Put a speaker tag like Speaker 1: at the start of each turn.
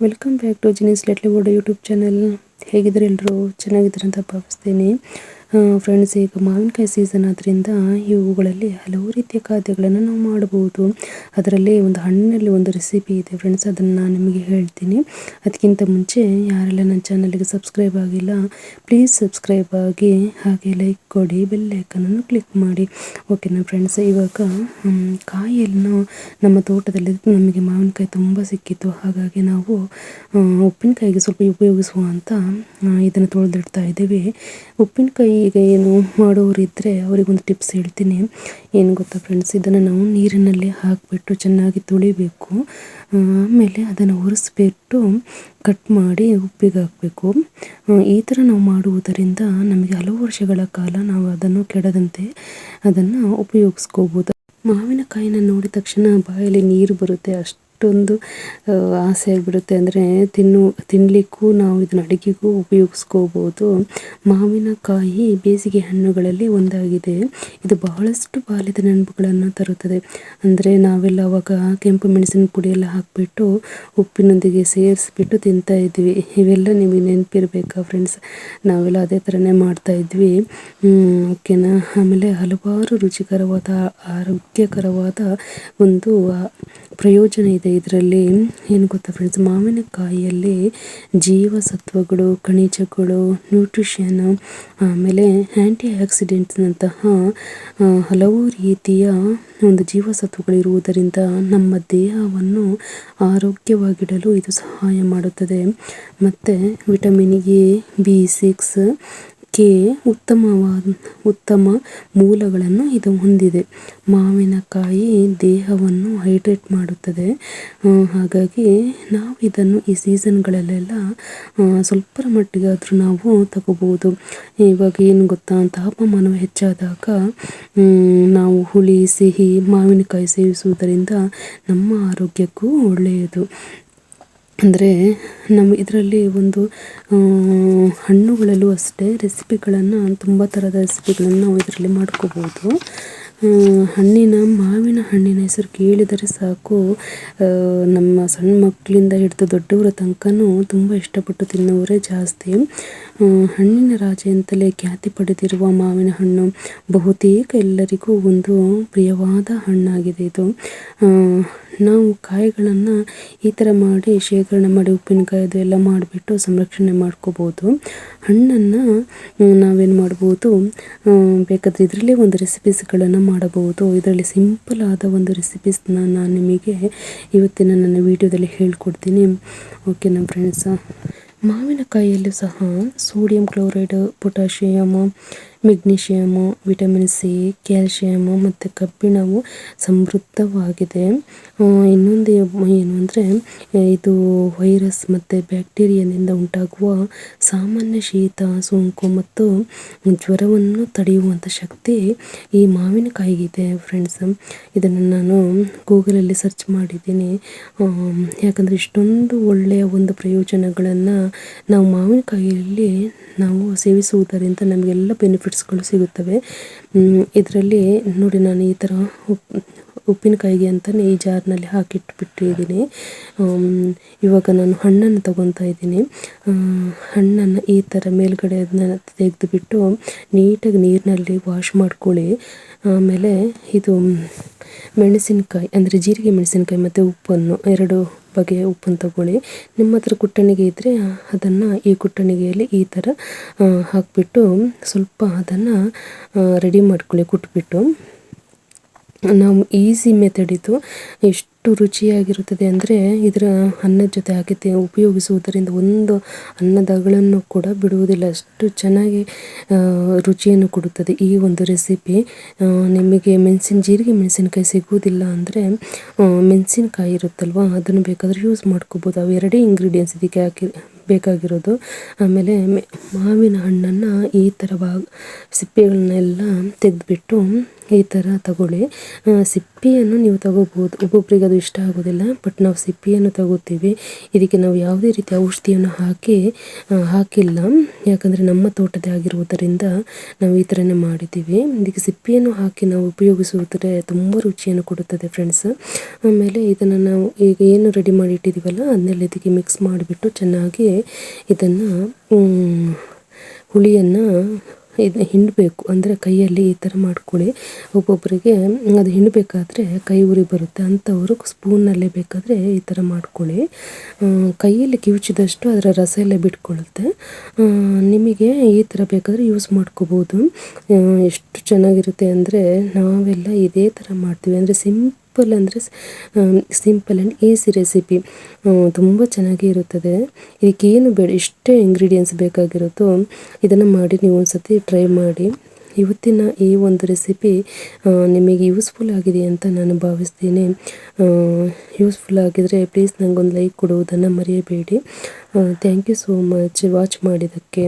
Speaker 1: Welcome back to ಜಿನಿಸ್ ಲೆಟ್ಲಿ ಬೋರ್ಡ್ ಯೂಟ್ಯೂಬ್ ಚಾನಲ್ ಹೇಗಿದ್ರೆ ಎಲ್ಲರೂ? ಚೆನ್ನಾಗಿದ್ದೀರಿ ಅಂತ ಭಾವಿಸ್ತೀನಿ. ಫ್ರೆಂಡ್ಸ್ ಈಗ ಮಾವಿನಕಾಯಿ ಸೀಸನ್ ಆದ್ದರಿಂದ ಇವುಗಳಲ್ಲಿ ಹಲವು ರೀತಿಯ ಖಾದ್ಯಗಳನ್ನು ನಾವು ಮಾಡಬಹುದು. ಅದರಲ್ಲಿ ಒಂದು ಹಣ್ಣಿನಲ್ಲಿ ಒಂದು ರೆಸಿಪಿ ಇದೆ ಫ್ರೆಂಡ್ಸ್ ಅದನ್ನು ನಾನು ನಿಮಗೆ ಹೇಳ್ತೀನಿ. ಅದಕ್ಕಿಂತ ಮುಂಚೆ ಯಾರೆಲ್ಲ ನನ್ನ ಚಾನಲ್ಗೆ ಸಬ್ಸ್ಕ್ರೈಬ್ ಆಗಿಲ್ಲ ಪ್ಲೀಸ್ ಸಬ್ಸ್ಕ್ರೈಬ್ ಆಗಿ ಹಾಗೆ ಲೈಕ್ ಕೊಡಿ ಬೆಲ್ ಐಕನನ್ನು ಕ್ಲಿಕ್ ಮಾಡಿ. ಓಕೆನಾ ಫ್ರೆಂಡ್ಸ್ ಇವಾಗ ಕಾಯಿಯನ್ನು ನಮ್ಮ ತೋಟದಲ್ಲಿ ನಮಗೆ ಮಾವಿನಕಾಯಿ ತುಂಬ ಸಿಕ್ಕಿತ್ತು. ಹಾಗಾಗಿ ನಾವು ಉಪ್ಪಿನಕಾಯಿಗೆ ಸ್ವಲ್ಪ ಉಪಯೋಗಿಸುವ ಅಂತ ಇದನ್ನು ತೊಳೆದಿಡ್ತಾ ಇದ್ದೀವಿ. ಉಪ್ಪಿನಕಾಯಿ ಈಗ ಏನು ಮಾಡೋರಿದ್ದರೆ ಅವರಿಗೊಂದು ಟಿಪ್ಸ್ ಹೇಳ್ತೀನಿ. ಏನು ಗೊತ್ತಾ ಫ್ರೆಂಡ್ಸ್ ಇದನ್ನು ನಾವು ನೀರಿನಲ್ಲಿ ಹಾಕಿಬಿಟ್ಟು ಚೆನ್ನಾಗಿ ತುಳಿಬೇಕು. ಆಮೇಲೆ ಅದನ್ನು ಒರೆಸ್ಬಿಟ್ಟು ಕಟ್ ಮಾಡಿ ಉಪ್ಪಿಗೆ ಹಾಕಬೇಕು. ಈ ಥರ ನಾವು ಮಾಡುವುದರಿಂದ ನಮಗೆ ಹಲವು ವರ್ಷಗಳ ಕಾಲ ನಾವು ಅದನ್ನು ಕೆಡದಂತೆ ಅದನ್ನು ಉಪಯೋಗಿಸ್ಕೋಬೋದು. ಮಾವಿನಕಾಯಿನ ನೋಡಿದ ತಕ್ಷಣ ಬಾಯಲ್ಲಿ ನೀರು ಬರುತ್ತೆ ಅಷ್ಟು ಅಷ್ಟೊಂದು ಆಸೆ ಆಗಿಬಿಡುತ್ತೆ ಅಂದರೆ ತಿನ್ನು ತಿನ್ನಲಿಕ್ಕೂ ನಾವು ಇದನ್ನ ಅಡುಗೆಗೂ ಉಪಯೋಗಿಸ್ಕೋಬೋದು. ಮಾವಿನಕಾಯಿ ಬೇಸಿಗೆ ಹಣ್ಣುಗಳಲ್ಲಿ ಒಂದಾಗಿದೆ. ಇದು ಬಹಳಷ್ಟು ಬಾಲ್ಯದ ನೆನಪುಗಳನ್ನು ತರುತ್ತದೆ. ಅಂದರೆ ನಾವೆಲ್ಲ ಅವಾಗ ಕೆಂಪು ಮೆಣಸಿನ ಪುಡಿ ಎಲ್ಲ ಹಾಕಿಬಿಟ್ಟು ಉಪ್ಪಿನೊಂದಿಗೆ ಸೇರಿಸ್ಬಿಟ್ಟು ತಿಂತಾ ಇದ್ವಿ. ಇವೆಲ್ಲ ನಿಮಗೆ ನೆನಪಿರಬೇಕಾ ಫ್ರೆಂಡ್ಸ್ ನಾವೆಲ್ಲ ಅದೇ ಥರನೇ ಮಾಡ್ತಾ ಇದ್ವಿ. ಓಕೆನಾ? ಆಮೇಲೆ ಹಲವಾರು ರುಚಿಕರವಾದ, ಆರೋಗ್ಯಕರವಾದ ಒಂದು ಪ್ರಯೋಜನ ಇದೆ. ಇದರಲ್ಲಿ ಏನು ಗೊತ್ತಾ ಫ್ರೆಂಡ್ಸ್ ಮಾವಿನಕಾಯಿಯಲ್ಲಿ ಜೀವಸತ್ವಗಳು, ಖನಿಜಗಳು ನ್ಯೂಟ್ರಿಷನ್ ಆಮೇಲೆ ಆ್ಯಂಟಿ ಆಕ್ಸಿಡೆಂಟ್ಸ್ನಂತಹ ಹಲವು ರೀತಿಯ ಒಂದು ಜೀವಸತ್ವಗಳಿರುವುದರಿಂದ ನಮ್ಮ ದೇಹವನ್ನು ಆರೋಗ್ಯವಾಗಿಡಲು ಇದು ಸಹಾಯ ಮಾಡುತ್ತದೆ. ಮತ್ತು vitamin A B six K ಉತ್ತಮವಾದ, ಉತ್ತಮ ಮೂಲಗಳನ್ನು ಇದು ಹೊಂದಿದೆ. ಮಾವಿನಕಾಯಿ ದೇಹವನ್ನು ಹೈಡ್ರೇಟ್ ಮಾಡುತ್ತದೆ. ಹಾಗಾಗಿ ನಾವು ಇದನ್ನು ಈ ಸೀಸನ್ಗಳಲ್ಲೆಲ್ಲ ಸ್ವಲ್ಪರ ಮಟ್ಟಿಗಾದರೂ ನಾವು ತಗೋಬೋದು. ಇವಾಗ ಏನು ಗೊತ್ತಾ ತಾಪಮಾನ ಹೆಚ್ಚಾದಾಗ ನಾವು ಹುಳಿ, ಸಿಹಿ, ಮಾವಿನಕಾಯಿ ಸೇವಿಸುವುದರಿಂದ ನಮ್ಮ ಆರೋಗ್ಯಕ್ಕೂ ಒಳ್ಳೆಯದು. ಅಂದರೆ ನಮ್ಮ ಇದರಲ್ಲಿ ಒಂದು ಹಣ್ಣುಗಳಲ್ಲೂ ಅಷ್ಟೇ ರೆಸಿಪಿಗಳನ್ನು ತುಂಬ ಥರದ ರೆಸಿಪಿಗಳನ್ನು ನಾವು ಇದರಲ್ಲಿ ಮಾಡ್ಕೋಬೋದು. ಹಣ್ಣಿನ, ಮಾವಿನ ಹಣ್ಣಿನ ಹೆಸರು ಕೇಳಿದರೆ ಸಾಕು. ನಮ್ಮ ಸಣ್ಣ ಮಕ್ಕಳಿಂದ ಹಿಡಿದು ದೊಡ್ಡವರ ತನಕನೂ ತುಂಬ ಇಷ್ಟಪಟ್ಟು ತಿನ್ನುವರೇ ಜಾಸ್ತಿ. ಹಣ್ಣಿನ ರಾಜ ಅಂತಲೇ ಖ್ಯಾತಿ ಪಡೆದಿರುವ ಮಾವಿನ ಹಣ್ಣು ಬಹುತೇಕ ಎಲ್ಲರಿಗೂ ಒಂದು ಪ್ರಿಯವಾದ ಹಣ್ಣಾಗಿದೆ ಇದು. ನಾವು ಕಾಯಿಗಳನ್ನು ಈ ಥರ ಮಾಡಿ, ಶೇಖರಣೆ ಮಾಡಿ, ಉಪ್ಪಿನಕಾಯಿ ಅದು ಎಲ್ಲ ಮಾಡಿಬಿಟ್ಟು ಸಂರಕ್ಷಣೆ ಮಾಡ್ಕೋಬೋದು. ಹಣ್ಣನ್ನು ನಾವೇನು ಮಾಡ್ಬೋದು ಬೇಕಾದರೆ ಇದರಲ್ಲೇ ಒಂದು ರೆಸಿಪೀಸ್ಗಳನ್ನು ಮಾಡಬಹುದು. ಇದರಲ್ಲಿ ಸಿಂಪಲ್ ಆದ ಒಂದು ರೆಸಿಪೀಸ್ನ ನಾನು ನಿಮಗೆ ಇವತ್ತಿನ ನನ್ನ ವಿಡಿಯೋದಲ್ಲಿ ಹೇಳ್ಕೊಡ್ತೀನಿ. ಓಕೆ ನಮ್ಮ ಫ್ರೆಂಡ್ಸ ಮಾವಿನಕಾಯಿಯಲ್ಲೂ ಸಹ sodium chloride potassium magnesium vitamin C calcium ಮತ್ತು ಕಬ್ಬಿಣವು ಸಮೃದ್ಧವಾಗಿದೆ. ಇನ್ನೊಂದು ಏನು ಅಂದರೆ ಇದು ವೈರಸ್ ಮತ್ತು ಬ್ಯಾಕ್ಟೀರಿಯಾದಿಂದ ಉಂಟಾಗುವ ಸಾಮಾನ್ಯ ಶೀತ, ಸೋಂಕು ಮತ್ತು ಜ್ವರವನ್ನು ತಡೆಯುವಂಥ ಶಕ್ತಿ ಈ ಮಾವಿನಕಾಯಿಗಿದೆ ಫ್ರೆಂಡ್ಸ್ ಇದನ್ನು ನಾನು ಗೂಗಲಲ್ಲಿ ಸರ್ಚ್ ಮಾಡಿದ್ದೀನಿ. ಯಾಕಂದರೆ ಇಷ್ಟೊಂದು ಒಳ್ಳೆಯ ಒಂದು ಪ್ರಯೋಜನಗಳನ್ನು ನಾವು ಮಾವಿನಕಾಯಿಯಲ್ಲಿ ನಾವು ಸೇವಿಸುವುದರಿಂದ ನಮಗೆಲ್ಲ ಸಿಗುತ್ತವೆ. ಇದರಲ್ಲಿ ನೋಡಿ ನಾನು ಈ ಥರ ಉಪ್ಪು ಉಪ್ಪಿನಕಾಯಿಗೆ ಅಂತಲೇ ಈ ಜಾರ್ನಲ್ಲಿ ಹಾಕಿಟ್ಬಿಟ್ಟಿದ್ದೀನಿ ಇವಾಗ ನಾನು ಹಣ್ಣನ್ನು ತಗೊತಾ ಇದ್ದೀನಿ. ಹಣ್ಣನ್ನು ಈ ಥರ ಮೇಲ್ಗಡೆ ಅದನ್ನ ತೆಗೆದುಬಿಟ್ಟು ನೀಟಾಗಿ ನೀರಿನಲ್ಲಿ ವಾಶ್ ಮಾಡ್ಕೊಳ್ಳಿ. ಆಮೇಲೆ ಇದು ಮೆಣಸಿನಕಾಯಿ, ಅಂದರೆ ಜೀರಿಗೆ ಮೆಣಸಿನಕಾಯಿ ಮತ್ತು ಉಪ್ಪನ್ನು, ಎರಡು ಬಗೆಯ ಉಪ್ಪನ್ನು ತಗೊಳ್ಳಿ. ನಿಮ್ಮ ಹತ್ರ ಕುಟ್ಟಣಿಗೆ ಇದ್ದರೆ ಅದನ್ನು ಈ ಕುಟ್ಟಣಿಗೆಯಲ್ಲಿ ಈ ಥರ ಹಾಕಿಬಿಟ್ಟು ಸ್ವಲ್ಪ ಅದನ್ನು ರೆಡಿ ಮಾಡ್ಕೊಳ್ಳಿ ಕುಟ್ಬಿಟ್ಟು. ನಾವು ಈಸಿ ಮೆಥಡ್ ಇದು. ಎಷ್ಟು ರುಚಿಯಾಗಿರುತ್ತದೆ ಅಂದರೆ ಇದರ ಅನ್ನದ ಜೊತೆ ಹಾಕಿ ಉಪಯೋಗಿಸುವುದರಿಂದ ಒಂದು ಅನ್ನದಗಳನ್ನು ಕೂಡ ಬಿಡುವುದಿಲ್ಲ. ಅಷ್ಟು ಚೆನ್ನಾಗಿ ರುಚಿಯನ್ನು ಕೊಡುತ್ತದೆ ಈ ಒಂದು ರೆಸಿಪಿ ನಿಮಗೆ ಮೆಣಸಿನ ಜೀರಿಗೆ, ಮೆಣಸಿನಕಾಯಿ ಸಿಗುವುದಿಲ್ಲ ಅಂದರೆ ಮೆಣಸಿನಕಾಯಿ ಇರುತ್ತಲ್ವ, ಅದನ್ನು ಬೇಕಾದರೆ ಯೂಸ್ ಮಾಡ್ಕೋಬೋದು. ಎರಡೇ ಇಂಗ್ರೀಡಿಯೆಂಟ್ಸ್ ಇದಕ್ಕೆ ಹಾಕಿ, ಬೇಕಾಗಿರೋದು. ಆಮೇಲೆ ಮಾವಿನ ಹಣ್ಣನ್ನು ಈ ಥರ ಬಾ, ಸಿಪ್ಪೆಗಳನ್ನೆಲ್ಲ ತೆಗೆದುಬಿಟ್ಟು ಈ ಥರ ತಗೊಳ್ಳಿ. ಸಿಪ್ಪಿಯನ್ನು ನೀವು ತಗೋಬೋದು. ಒಬ್ಬೊಬ್ಬರಿಗೆ ಅದು ಇಷ್ಟ ಆಗೋದಿಲ್ಲ ಬಟ್ ನಾವು ಸಿಪ್ಪಿಯನ್ನು ತಗೋತೀವಿ. ಇದಕ್ಕೆ ನಾವು ಯಾವುದೇ ರೀತಿ ಔಷಧಿಯನ್ನು ಹಾಕಿ ಹಾಕಿಲ್ಲ. ಯಾಕಂದರೆ ನಮ್ಮ ತೋಟದೇ ಆಗಿರುವುದರಿಂದ ನಾವು ಈ ಥರನೇ ಮಾಡಿದ್ದೀವಿ. ಇದಕ್ಕೆ ಸಿಪ್ಪಿಯನ್ನು ಹಾಕಿ ನಾವು ಉಪಯೋಗಿಸುವುದರೆ ತುಂಬ ರುಚಿಯನ್ನು ಕೊಡುತ್ತದೆ ಫ್ರೆಂಡ್ಸ್ ಆಮೇಲೆ ಇದನ್ನು ನಾವು ಈಗ ಏನು ರೆಡಿ ಮಾಡಿ ಇಟ್ಟಿದ್ದೀವಲ್ಲ, ಅದನ್ನೆಲ್ಲ ಇದಕ್ಕೆ ಮಿಕ್ಸ್ ಮಾಡಿಬಿಟ್ಟು ಚೆನ್ನಾಗಿ ಇದನ್ನು ಹುಳಿಯನ್ನು ಇದು ಹಿಂಡಬೇಕು. ಅಂದರೆ ಕೈಯಲ್ಲಿ ಈ ಥರ ಮಾಡ್ಕೊಳ್ಳಿ. ಒಬ್ಬೊಬ್ಬರಿಗೆ ಅದು ಹಿಂಡಬೇಕಾದ್ರೆ ಕೈ ಉರಿ ಬರುತ್ತೆ. ಅಂಥವರು ಸ್ಪೂನಲ್ಲೇ ಬೇಕಾದರೆ ಈ ಥರ ಮಾಡ್ಕೊಳ್ಳಿ. ಕೈಯಲ್ಲಿ ಕಿವುಚಿದಷ್ಟು ಅದರ ರಸ ಎಲ್ಲ ಬಿಟ್ಕೊಳ್ಳುತ್ತೆ. ನಿಮಗೆ ಈ ಥರ ಬೇಕಾದರೆ ಯೂಸ್ ಮಾಡ್ಕೋಬೋದು. ಎಷ್ಟು ಚೆನ್ನಾಗಿರುತ್ತೆ ಅಂದರೆ ನಾವೆಲ್ಲ ಇದೇ ಥರ ಮಾಡ್ತೀವಿ. ಅಂದರೆ ಸಿಂಪಲ್ ಅಂದರೆ ಸಿಂಪಲ್ ಆ್ಯಂಡ್ ಈಸಿ ರೆಸಿಪಿ. ತುಂಬ ಚೆನ್ನಾಗಿ ಇರುತ್ತದೆ. ಇದಕ್ಕೇನು ಬೇಡ ಇಷ್ಟೇ ಇಂಗ್ರೀಡಿಯೆಂಟ್ಸ್ ಬೇಕಾಗಿರುತ್ತೋ ಇದನ್ನು ಮಾಡಿ ನೀವು ಒಂದ್ಸತಿ ಟ್ರೈ ಮಾಡಿ. ಇವತ್ತಿನ ಈ ಒಂದು ರೆಸಿಪಿ ನಿಮಗೆ ಯೂಸ್ಫುಲ್ ಆಗಿದೆ ಅಂತ ನಾನು ಭಾವಿಸ್ತೀನಿ. ಯೂಸ್ಫುಲ್ ಆಗಿದರೆ ಪ್ಲೀಸ್ ನನಗೊಂದು ಲೈಕ್ ಕೊಡುವುದನ್ನು ಮರೆಯಬೇಡಿ. Thank you so much watch ಮಾಡಿದ್ದಕ್ಕೆ.